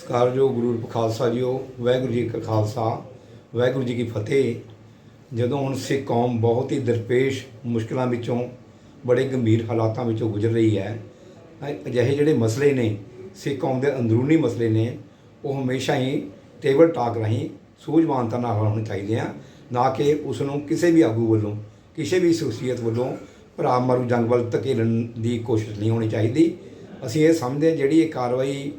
ਸਤਿਕਾਰਯੋਗ ਗੁਰੂ ਰੂਪ ਖਾਲਸਾ ਜੀਓ, ਵਾਹਿਗੁਰੂ ਜੀ ਕਾ ਖਾਲਸਾ, ਵਾਹਿਗੁਰੂ ਜੀ ਕੀ ਫਤਿਹ। ਜਦੋਂ ਹੁਣ ਸਿੱਖ ਕੌਮ ਬਹੁਤ ਹੀ ਦਰਪੇਸ਼ ਮੁਸ਼ਕਲਾਂ ਵਿੱਚੋਂ, ਬੜੇ ਗੰਭੀਰ ਹਾਲਾਤਾਂ ਵਿੱਚੋਂ ਗੁਜ਼ਰ ਰਹੀ ਹੈ ਅਜਿਹੇ ਜਿਹੜੇ ਮਸਲੇ ਨੇ, ਸਿੱਖ ਕੌਮ ਦੇ ਅੰਦਰੂਨੀ ਮਸਲੇ ਨੇ, ਉਹ ਹਮੇਸ਼ਾ ਹੀ ਟੇਬਲ ਟਾਕ ਰਾਹੀਂ ਸੂਝਵਾਨਤਾ ਨਾਲ ਹੋਣੇ ਚਾਹੀਦੇ ਆ, ਨਾ ਕਿ ਉਸ ਨੂੰ ਕਿਸੇ ਵੀ ਆਗੂ ਵੱਲੋਂ, ਕਿਸੇ ਵੀ ਸ਼ਖਸੀਅਤ ਵੱਲੋਂ ਭਰਾ ਮਾਰੂ ਜੰਗ ਵੱਲ ਧਕੇਲਣ ਦੀ ਕੋਸ਼ਿਸ਼ ਨਹੀਂ ਹੋਣੀ ਚਾਹੀਦੀ। ਅਸੀਂ ਇਹ ਸਮਝਦੇ ਹਾਂ ਜਿਹੜੀ ਇਹ ਕਾਰਵਾਈ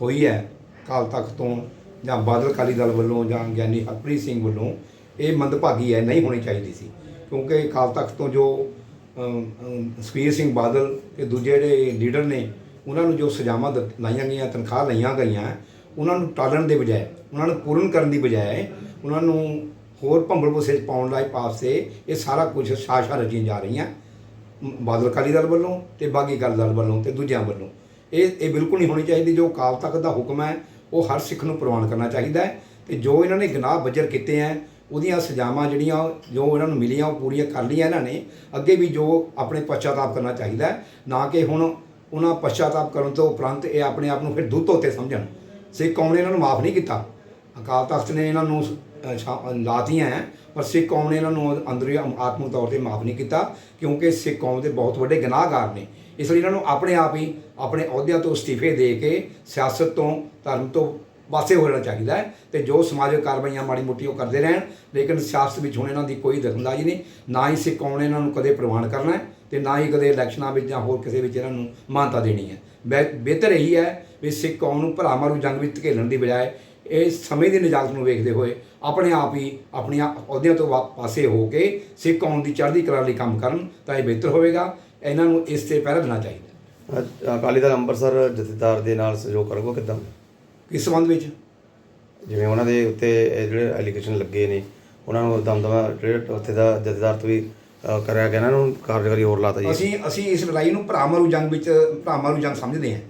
ਹੋਈ ਹੈ ਕਾਲ ਤਖ਼ਤ ਤੋਂ ਜਾਂ ਬਾਦਲ ਅਕਾਲੀ ਦਲ ਵੱਲੋਂ ਜਾਂ ਗਿਆਨੀ ਹਰਪ੍ਰੀਤ ਸਿੰਘ ਵੱਲੋਂ ਇਹ ਮੰਦਭਾਗੀ ਹੈ ਨਹੀਂ ਹੋਣੀ ਚਾਹੀਦੀ ਸੀ। ਕਿਉਂਕਿ ਕਾਲ ਤਖ਼ਤ ਤੋਂ ਜੋ ਸੁਖਬੀਰ ਸਿੰਘ ਬਾਦਲ ਤੇ ਦੂਜੇ ਜਿਹੜੇ ਲੀਡਰ ਨੇ, ਉਹਨਾਂ ਨੂੰ ਜੋ ਸਜ਼ਾਵਾਂ ਲਾਈਆਂ ਗਈਆਂ, ਤਨਖਾਹ ਲਈਆਂ ਗਈਆਂ, ਉਹਨਾਂ ਨੂੰ ਟਾਲਣ ਦੇ ਬਜਾਏ, ਉਹਨਾਂ ਨੂੰ ਪੂਰਨ ਕਰਨ ਦੀ ਬਜਾਏ, ਉਹਨਾਂ ਨੂੰ ਹੋਰ ਭੰਬਲ ਭੁਸੇ 'ਚ ਪਾਉਣ ਲਈ ਪਾਸੇ ਇਹ ਸਾਰਾ ਕੁਝ ਸਾਜ਼ਿਸ਼ਾਂ ਰਚੀਆਂ ਜਾ ਰਹੀਆਂ। ਬਾਦਲ ਅਕਾਲੀ ਦਲ ਵੱਲੋਂ ਤੇ ਬਾਗੀ ਅਕਾਲੀ ਦਲ ਵੱਲੋਂ ਤੇ ਦੂਜਿਆਂ ਵੱਲੋਂ। ਇਹ ਇਹ ਬਿਲਕੁਲ ਨਹੀਂ ਹੋਣੀ ਚਾਹੀਦੀ, ਜੋ ਅਕਾਲ ਤਖਤ ਦਾ ਹੁਕਮ ਹੈ ਉਹ ਹਰ ਸਿੱਖ ਨੂੰ ਪ੍ਰਵਾਨ ਕਰਨਾ ਚਾਹੀਦਾ ਹੈ ਤੇ ਜੋ ਇਹਨਾਂ ਨੇ ਗੁਨਾਹ ਬੱਜਰ ਕੀਤੇ ਹੈ, ਉਹਦੀਆਂ ਸਜ਼ਾਵਾਂ ਜਿਹੜੀਆਂ ਜੋ ਇਹਨਾਂ ਨੂੰ ਮਿਲੀਆਂ, ਉਹ ਪੂਰੀਆਂ ਕਰ ਲਈਆਂ ਇਹਨਾਂ ਨੇ, ਅੱਗੇ ਵੀ ਜੋ ਆਪਣੇ ਪਛਤਾਪ ਕਰਨਾ ਚਾਹੀਦਾ ਹੈ, ਨਾ ਕਿ ਹੁਣ ਉਹਨਾਂ ਪਛਤਾਪ ਕਰਨ ਤੋਂ ਉਪਰੰਤ ਇਹ ਆਪਣੇ ਆਪ ਨੂੰ ਫਿਰ ਦੁੱਧ ਧੋਤੇ ਸਮਝਣ। ਸਿੱਖ ਕੌਮ ਨੇ ਇਹਨਾਂ ਨੂੰ ਮਾਫ ਨਹੀਂ ਕੀਤਾ। ਅਕਾਲ ਤਖਤ ਨੇ ਇਹਨਾਂ ਨੂੰ ਲਾਤੀਆਂ ਹੈ, ਪਰ ਸਿੱਖ ਕੌਮ ਨੇ ਇਹਨਾਂ ਨੂੰ ਅੰਦਰੋਂ ਆਤਮਿਕ ਤੌਰ ਤੇ ਮਾਫ ਨਹੀਂ ਕੀਤਾ, ਕਿਉਂਕਿ ਸਿੱਖ ਕੌਮ ਦੇ ਬਹੁਤ ਵੱਡੇ ਗੁਨਾਹਗਾਰ ਨੇ। ਇਸ ਲਈ ਇਹਨਾਂ ਨੂੰ ਆਪਣੇ ਆਪ ਹੀ ਆਪਣੇ ਅਹੁਦਿਆਂ ਤੋਂ ਅਸਤੀਫੇ ਦੇ ਕੇ ਸਿਆਸਤ ਤੋਂ, ਧਰਮ ਤੋਂ ਪਾਸੇ ਹੋ ਜਾਣਾ ਚਾਹੀਦਾ ਹੈ ਤੇ ਜੋ ਸਮਾਜਿਕ ਕਾਰਵਾਈਆਂ ਮਾੜੀ ਮੋਟੀ ਉਹ ਕਰਦੇ ਰਹਿਣ, ਲੇਕਿਨ ਸਿਆਸਤ ਵਿੱਚ ਹੁਣ ਇਹਨਾਂ ਦੀ ਕੋਈ ਦਖਲਅੰਦਾਜ਼ੀ ਨਹੀਂ, ਨਾ ਹੀ ਸਿੱਖ ਕੌਮ ਨੇ ਇਹਨਾਂ ਨੂੰ ਕਦੇ ਪ੍ਰਵਾਨ ਕਰਨਾ ਹੈ ਤੇ ਨਾ ਹੀ ਕਦੇ ਇਲੈਕਸ਼ਨਾਂ ਵਿੱਚ ਜਾਂ ਹੋਰ ਕਿਸੇ ਵਿੱਚ ਇਹਨਾਂ ਨੂੰ ਮਾਨਤਾ ਦੇਣੀ ਹੈ। ਬਿਹ- ਬਿਹਤਰ ਇਹੀ ਹੈ ਵੀ ਸਿੱਖ ਕੌਮ ਨੂੰ ਭਰਾ ਮਾਰੂ ਜੰਗ ਵਿੱਚ ਧਕੇਲਣ ਦੀ ਬਜਾਏ ਇਹ ਸਮੇਂ ਦੀ ਨਿਜਾਤ ਨੂੰ ਵੇਖਦੇ ਹੋਏ ਆਪਣੇ ਆਪ ਹੀ ਆਪਣੀਆਂ ਅਹੁਦਿਆਂ ਤੋਂ ਵਾ- ਪਾਸੇ ਹੋ ਕੇ ਸਿੱਖ ਕੌਮ ਦੀ ਚੜ੍ਹਦੀ ਕਲਾ ਲਈ ਕੰਮ ਕਰਨ ਤਾਂ ਇਹ ਬਿਹਤਰ ਹੋਵੇਗਾ। ਇਹਨਾਂ ਨੂੰ ਇਸ ਤੇ ਪਹਿਰਾ ਦੇਣਾ ਚਾਹੀਦਾ। ਅ- ਅਕਾਲੀ ਦਲ ਅੰਮ੍ਰਿਤਸਰ ਜਥੇਦਾਰ ਦੇ ਨਾਲ ਸਹਿਯੋਗ ਕਰੋਗੇ ਕਿਦਾਂ? ਇਸ ਸੰਬੰਧ ਵਿੱਚ? ਜਿਵੇਂ ਉਹਨਾਂ ਦੇ ਉੱਤੇ ਇਹ ਜਿਹੜੇ ਐਲੀਗੇਸ਼ਨ ਲੱਗੇ ਨੇ ਉਹਨਾਂ ਨੂੰ ਦਮਦਮਾ ਜਿਹੜੇ ਉੱਥੇ ਦਾ ਜਥੇਦਾਰ ਤੋਂ ਵੀ ਅ, ਕਰਿਆ ਗਿਆ ਨਾ ਉਹਨਾਂ ਨੂੰ ਕਾਰਜਕਾਰੀ ਹੋਰ ਲਾਤਾ ਜੀ। ਅਸੀਂ ਅਸੀਂ ਇਸ ਲੜਾਈ ਨੂੰ ਭਰਾ ਮਾਰੂ ਜੰਗ ਵਿੱਚ ਭਰਾ ਮਾਰੂ ਜੰਗ ਸਮਝਦੇ ਹਾਂ।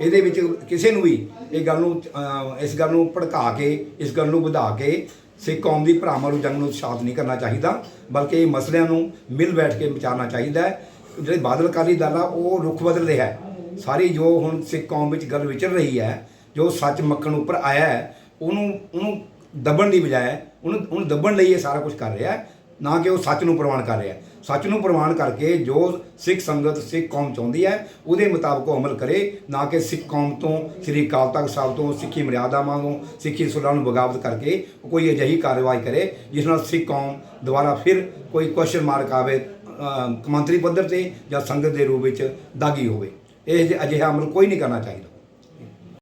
ਇਹਦੇ ਵਿੱਚ ਕਿਸੇ ਨੂੰ ਵੀ ਇਹ ਗੱਲ ਨੂੰ ਅਹ, ਇਸ ਗੱਲ ਨੂੰ ਭੜਕਾ ਕੇ ਇਸ ਗੱਲ ਨੂੰ ਵਧਾ ਕੇ ਸਿੱਖ ਕੌਮ ਦੀ ਭਰਾ ਮਾਰੂ ਜੰਗ ਨੂੰ ਸ਼ਾਂਤ ਨਹੀਂ ਕਰਨਾ ਚਾਹੀਦਾ ਬਲਕਿ ਇਹ ਮਸਲਿਆਂ ਨੂੰ ਮਿਲ ਬੈਠ ਕੇ ਵਿਚਾਰਨਾ ਚਾਹੀਦਾ ਹੈ। ਜਿਹੜੇ ਬਾਦਲ ਅਕਾਲੀ ਦਲ ਆ, ਉਹ ਰੁਖ ਬਦਲ ਰਿਹਾ ਹੈ। ਸਾਰੀ ਜੋ ਹੁਣ ਸਿੱਖ ਕੌਮ ਵਿੱਚ ਗੱਲ ਵਿਚਰ ਰਹੀ ਹੈ, ਜੋ ਸੱਚ ਮੱਖਣ ਉੱਪਰ ਆਇਆ ਹੈ, ਉਹਨੂੰ ਉਹਨੂੰ ਦੱਬਣ ਦੀ ਬਜਾਏ ਉਹਨੂੰ ਉਹਨੂੰ ਦੱਬਣ ਲਈ ਇਹ ਸਾਰਾ ਕੁਝ ਕਰ ਰਿਹਾ ਹੈ, ਨਾ ਕਿ ਉਹ ਸੱਚ ਨੂੰ ਪ੍ਰਵਾਨ ਕਰ ਰਿਹਾ ਸੱਚ ਨੂੰ ਪ੍ਰਵਾਨ ਕਰਕੇ ਜੋ ਸਿੱਖ ਸੰਗਤ, ਸਿੱਖ ਕੌਮ ਚਾਹੁੰਦੀ ਹੈ, ਉਹਦੇ ਮੁਤਾਬਕ ਉਹ ਅਮਲ ਕਰੇ, ਨਾ ਕਿ ਸਿੱਖ ਕੌਮ ਤੋਂ, ਸ੍ਰੀ ਅਕਾਲ ਤਖਤ ਸਾਹਿਬ ਤੋਂ, ਸਿੱਖੀ ਮਰਿਆਦਾਵਾਂ ਤੋਂ ਸਿੱਖੀ ਸੁਲਾਹ ਨੂੰ ਬਗਾਵਤ ਕਰਕੇ ਕੋਈ ਅਜਿਹੀ ਕਾਰਵਾਈ ਕਰੇ, ਜਿਸ ਨਾਲ ਸਿੱਖ ਕੌਮ ਦੁਬਾਰਾ ਫਿਰ ਕੋਈ ਕੁਐਸਚਨ ਮਾਰਕ ਆਵੇ ਕੌਮਾਂਤਰੀ ਪੱਧਰ ਤੇ ਜਾਂ ਸੰਗਤ ਦੇ ਰੂਪ ਵਿੱਚ ਦਾਗੀ ਹੋਵੇ। ਇਹ ਅਜਿਹਾ ਅਮਲ ਕੋਈ ਨਹੀਂ ਕਰਨਾ ਚਾਹੀਦਾ।